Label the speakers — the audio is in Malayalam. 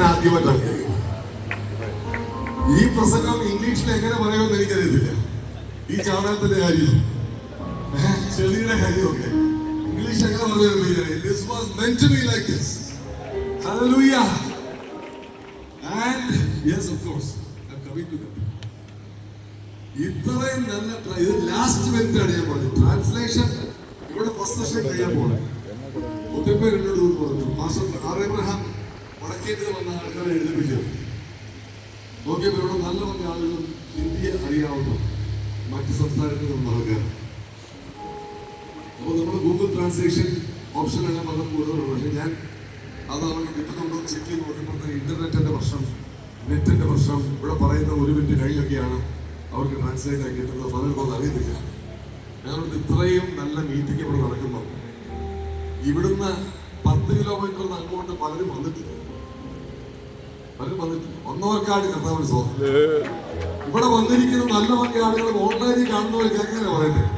Speaker 1: ഞാൻ ആദ്യമായിട്ടാണ് ഈ പ്രസംഗം ഇംഗ്ലീഷിൽ എങ്ങനെ പറയുമെന്ന് എനിക്കറിയത്തില്ല. ഈ ചാണകത്തിന്റെ കാര്യം. ചെളിയുടെ കാര്യമൊക്കെ. ഇംഗ്ലീഷ് എങ്ങനെ പറയുമെന്ന് ഇത്രയും നല്ല ഇത് ലാസ്റ്റ് മിനിറ്റ് ആണ് ഞാൻ പറഞ്ഞത്. ട്രാൻസ്ലേഷൻ ഇവിടെ ഫസ്റ്റ് സെഷൻ കഴിയാൻ പോകണം ഒത്തിരി പേര് എന്നോട് പറഞ്ഞു. മാസം ആർ എബ്രഹാം വടക്കേറ്റ് വന്ന ആളുകളെ എഴുതിപ്പിക്കും. നോക്കിയപ്പോൾ ഇവിടെ നല്ല പല ആളുകളും ഹിന്ദിയെ അറിയാവുന്ന മറ്റ് സംസ്ഥാനങ്ങളിൽ നിന്നുള്ള ആൾക്കാർ അപ്പോൾ നമ്മൾ ഗൂഗിൾ ട്രാൻസ്ലേഷൻ എല്ലാം വളരെ കൂടുതലുണ്ട് പക്ഷേ ഞാൻ അത് അവർക്ക് കിട്ടുന്നുണ്ടോ ചെക്ക് ചെയ്ത് നോക്കിയപ്പോഴത്തേക്ക് ഇന്റർനെറ്റിന്റെ പ്രശ്നം നെറ്റിന്റെ പ്രശ്നം ഇവിടെ പറയുന്ന ഒരു മിനിറ്റ് കഴിഞ്ഞൊക്കെയാണ് അവർക്ക് ട്രാൻസ്ലേറ്റ് ആയി കിട്ടുന്നത് പലർക്കും അത് അറിയത്തില്ല ഞങ്ങളുടെ ഇത്രയും നല്ല മീറ്റിംഗ് ഇവിടെ നടക്കുന്നു ഇവിടുന്ന് പത്ത് കിലോമീറ്റർ അങ്ങോട്ട് പലരും വന്നിട്ടില്ല. ഇവിടെ വന്നിരിക്കുന്ന നല്ല മറ്റേ ആളുകൾ ഓൺലൈനിൽ കാണുന്നവർ എങ്ങനെ പറയുന്നത്.